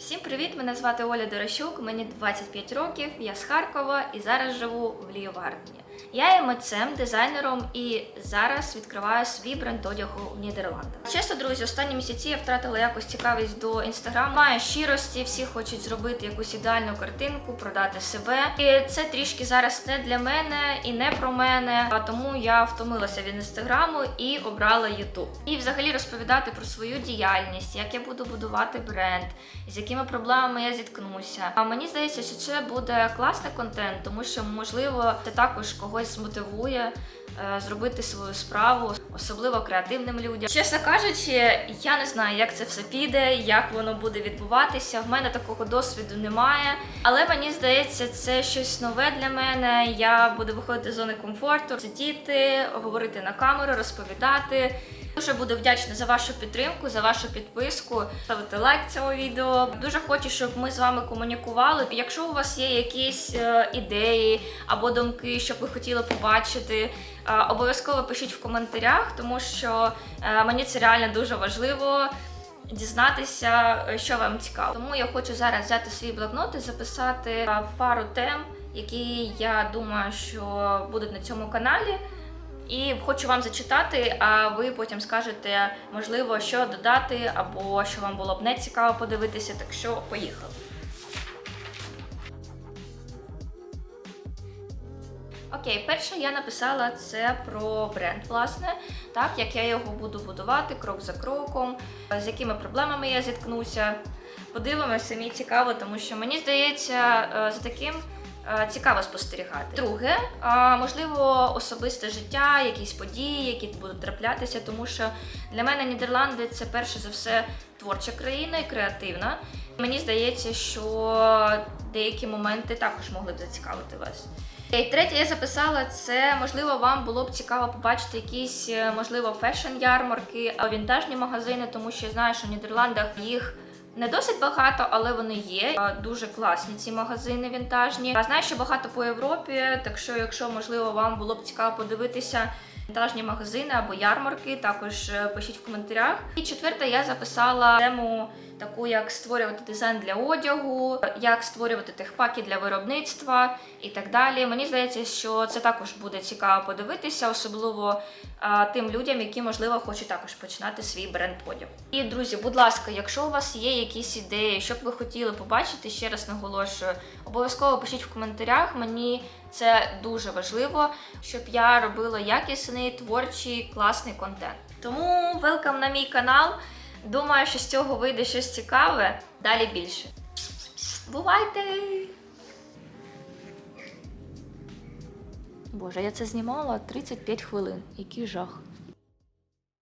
Всім привіт! Мене звати Оля Дорощук, мені 25 років, я з Харкова і зараз живу в Ліювардені. Я є митцем, дизайнером і зараз відкриваю свій бренд одягу в Нідерландах. Чесно, друзі, останні місяці я втратила якось цікавість до інстаграму. Маю щирості, всі хочуть зробити якусь ідеальну картинку, продати себе. І це трішки зараз не для мене і не про мене. А тому я втомилася від інстаграму і обрала Ютуб. І взагалі розповідати про свою діяльність, як я буду будувати бренд, з якими проблемами я зіткнуся. А мені здається, що це буде класний контент, тому що можливо це також когось змотивує е, зробити свою справу, особливо креативним людям. Чесно кажучи, я не знаю, як це все піде, як воно буде відбуватися. В мене такого досвіду немає, але мені здається, це щось нове для мене. Я буду виходити з зони комфорту, сидіти, говорити на камеру, розповідати. Дуже буду вдячна за вашу підтримку, за вашу підписку, ставити лайк цього відео. Дуже хочу, щоб ми з вами комунікували. Якщо у вас є якісь е, ідеї або думки, що ви хотіли побачити, е, обов'язково пишіть в коментарях, тому що е, мені це реально дуже важливо. Дізнатися, що вам цікаво. Тому я хочу зараз взяти свій блокнот і записати пару тем, які я думаю, що будуть на цьому каналі. І хочу вам зачитати, а ви потім скажете, можливо, що додати, або що вам було б не цікаво подивитися. Так що поїхали. Окей, перше я написала це про бренд, власне, так як я його буду будувати крок за кроком, з якими проблемами я зіткнуся. Подивимося, мені цікаво, тому що мені здається, е, за таким цікаво спостерігати. Друге, е, можливо, особисте життя, якісь події, які будуть траплятися, тому що для мене Нідерланди це перше за все творча країна і креативна. Мені здається, що деякі моменти також могли б зацікавити вас. І третє, я записала це. Можливо, вам було б цікаво побачити якісь, е, можливо, фешн-ярмарки, вінтажні магазини, тому що я знаю, що в Нідерландах їх не досить багато, але вони є. Дуже класні ці магазини вінтажні. Знаю, що багато по Європі. Так що, якщо можливо, вам було б цікаво подивитися. Вінтажні магазини або ярмарки, також е, пишіть в коментарях. І четверте, я записала тему таку, як створювати дизайн для одягу, як створювати техпаки для виробництва і так далі. Мені здається, що це також буде цікаво подивитися, особливо а, тим людям, які можливо хочуть також починати свій бренд одягу. І друзі, будь ласка, якщо у вас є якісь ідеї, що б ви хотіли побачити, ще раз наголошую, обов'язково пишіть в коментарях. Мені це дуже важливо, щоб я робила якісний, творчий, класний контент. Тому велкам на мій канал. Думаю, що з цього вийде щось цікаве. Далі більше. Бувайте! Боже, я це знімала 35 хвилин. Який жах.